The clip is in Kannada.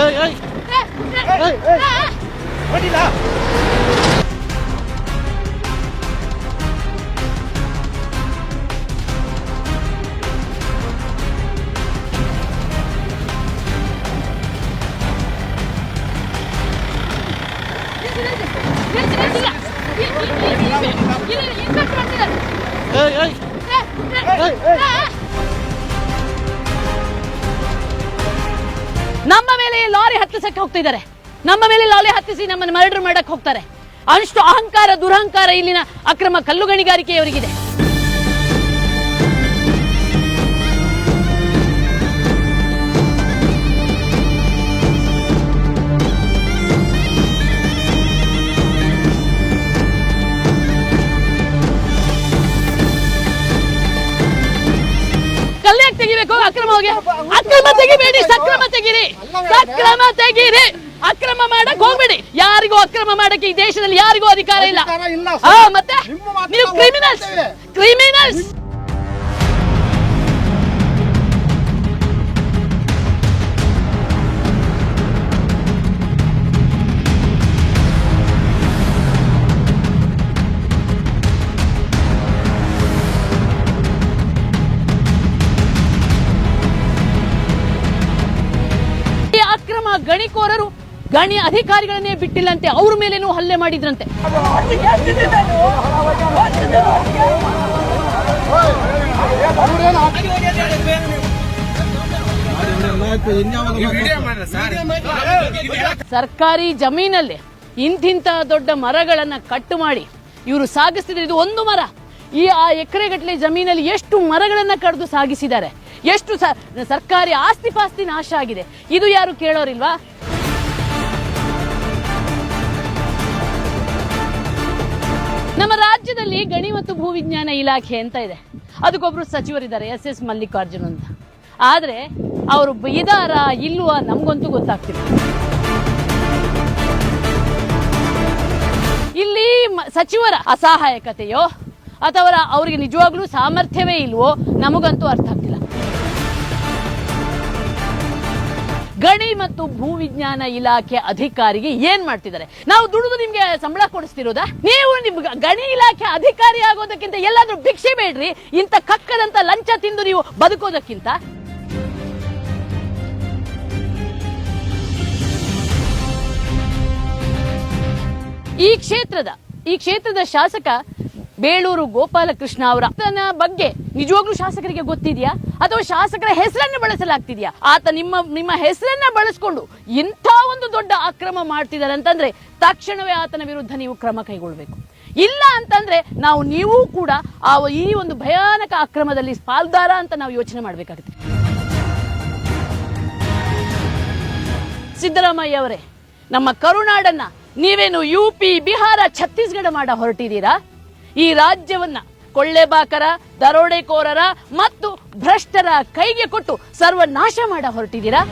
ஏய் ஏய் ஏய் ஏய் ஓடிடா Yürü, yürü, yürü. ನಮ್ಮ ಮೇಲೆ ಲಾರಿ ಹತ್ತಿಸಕ್ಕೆ ಹೋಗ್ತಿದ್ದಾರೆ. ನಮ್ಮ ಮೇಲೆ ಲಾರಿ ಹತ್ತಿಸಿ ನಮ್ಮನ್ನು ಮರ್ಡರ್ ಮಾಡಕ್ ಹೋಗ್ತಾರೆ. ಅಷ್ಟು ಅಹಂಕಾರ, ದುರಹಂಕಾರ ಇಲ್ಲಿನ ಅಕ್ರಮ ಕಲ್ಲು ತೆಗಿಬೇಕು ಅಕ್ರಮ ಹೋಗಿ. ಅಕ್ರಮ ತೆಗಿಬೇಡಿ ಸಕ್ರಮ ತೆಗಿರಿ. ಸಕ್ರಮ ತೆಗಿರಿ. ಅಕ್ರಮ ಮಾಡಕ್ ಹೋಗ್ಬೇಡಿ. ಯಾರಿಗೂ ಅಕ್ರಮ ಮಾಡಕ್ಕೆ ಈ ದೇಶದಲ್ಲಿ ಯಾರಿಗೂ ಅಧಿಕಾರ ಇಲ್ಲ. ಮತ್ತೆ? ನೀವು ಕ್ರಿಮಿನಲ್ಸ್ ಕ್ರಿಮಿನಲ್ಸ್ ಗಣಿಕೋರರು ಗಣಿ ಅಧಿಕಾರಿಗಳನ್ನೇ ಬಿಟ್ಟಿಲ್ಲಂತೆ ಅವ್ರ ಮೇಲೇನೂ ಹಲ್ಲೆ ಮಾಡಿದ್ರಂತೆ. ಸರ್ಕಾರಿ ಜಮೀನಲ್ಲಿ ಇಂತಿಂತ ದೊಡ್ಡ ಮರಗಳನ್ನ ಕಟ್ಟು ಮಾಡಿ ಇವರು ಸಾಗಿಸ್ತಿದ್ರು. ಇದು ಒಂದು ಮರ. ಈ ಆ ಎಕರೆಗಟ್ಟಲೆ ಜಮೀನಲ್ಲಿ ಎಷ್ಟು ಮರಗಳನ್ನು ಕಡಿದು ಸಾಗಿಸಿದ್ದಾರೆ? ಎಷ್ಟು ಸರ್ಕಾರಿ ಆಸ್ತಿ ಪಾಸ್ತಿ ನಾಶ ಆಗಿದೆ? ಇದು ಯಾರು ಕೇಳೋರಿಲ್ವಾ? ನಮ್ಮ ರಾಜ್ಯದಲ್ಲಿ ಗಣಿ ಮತ್ತು ಭೂವಿಜ್ಞಾನ ಇಲಾಖೆ ಅಂತ ಇದೆ. ಅದಕ್ಕೊಬ್ರು ಸಚಿವರಿದ್ದಾರೆ, ಎಸ್ ಎಸ್ ಮಲ್ಲಿಕಾರ್ಜುನ್ ಅಂತ. ಆದ್ರೆ ಅವರು ಇದಾರ ಇಲ್ವಾ ನಮ್ಗಂತೂ ಗೊತ್ತಾಗ್ತಿಲ್ಲ. ಇಲ್ಲಿ ಸಚಿವರ ಅಸಹಾಯಕತೆಯೋ ಅಥವಾ ಅವರಿಗೆ ನಿಜವಾಗ್ಲೂ ಸಾಮರ್ಥ್ಯವೇ ಇಲ್ವೋ ನಮಗಂತೂ ಅರ್ಥ ಆಗ್ತಿಲ್ಲ. ಗಣಿ ಮತ್ತು ಭೂವಿಜ್ಞಾನ ಇಲಾಖೆ ಅಧಿಕಾರಿಗೆ ಏನ್ ಮಾಡ್ತಿದ್ದಾರೆ? ನಾವು ದುಡಿದು ನಿಮ್ಗೆ ಸಂಬಳ ಕೊಡಿಸ್ತಿರೋದಾ? ನೀವು ನಿಮ್ ಗಣಿ ಇಲಾಖೆ ಅಧಿಕಾರಿ ಆಗೋದಕ್ಕಿಂತ ಎಲ್ಲಾದ್ರೂ ಭಿಕ್ಷೆ ಬೇಡ್ರಿ? ಇಂಥ ಕಕ್ಕದಂತ ಲಂಚ ತಿಂದು ನೀವು ಬದುಕೋದಕ್ಕಿಂತ? ಈ ಕ್ಷೇತ್ರದ ಈ ಕ್ಷೇತ್ರದ ಶಾಸಕ ಬೇಳೂರು ಗೋಪಾಲಕೃಷ್ಣ ಅವರ ಆತನ ಬಗ್ಗೆ ನಿಜವಾಗ್ಲೂ ಶಾಸಕರಿಗೆ ಗೊತ್ತಿದೆಯಾ? ಅಥವಾ ಶಾಸಕರ ಹೆಸರನ್ನು ಬಳಸಲಾಗ್ತಿದೆಯಾ? ಆತ ನಿಮ್ಮ ನಿಮ್ಮ ಹೆಸರನ್ನ ಬಳಸ್ಕೊಂಡು ಇಂಥ ಒಂದು ದೊಡ್ಡ ಅಕ್ರಮ ಮಾಡ್ತಿದ್ದಾರೆ ಅಂತಂದ್ರೆ ತಕ್ಷಣವೇ ಆತನ ವಿರುದ್ಧ ನೀವು ಕ್ರಮ ಕೈಗೊಳ್ಬೇಕು. ಇಲ್ಲ ಅಂತಂದ್ರೆ ನಾವು, ನೀವು ಕೂಡ ಆ ಈ ಒಂದು ಭಯಾನಕ ಅಕ್ರಮದಲ್ಲಿ ಪಾಲ್ದಾರ ಅಂತ ನಾವು ಯೋಚನೆ ಮಾಡ್ಬೇಕಾಗುತ್ತೆ. ಸಿದ್ದರಾಮಯ್ಯ ಅವರೇ, ನಮ್ಮ ಕರುನಾಡನ್ನ ನೀವೇನು ಯು ಪಿ, ಬಿಹಾರ, ಛತ್ತೀಸ್ಗಢ ಮಾಡ ಹೊರಟಿದ್ದೀರಾ? ಈ ರಾಜ್ಯವನ್ನ ಕೊಳ್ಳೆಬಾಕರ ದರೋಡೆಕೋರರ ಮತ್ತು ಭ್ರಷ್ಟರ ಕೈಗೆ ಕೊಟ್ಟು ಸರ್ವನಾಶ ಮಾಡ ಹೊರಟಿದ್ದೀರಾ?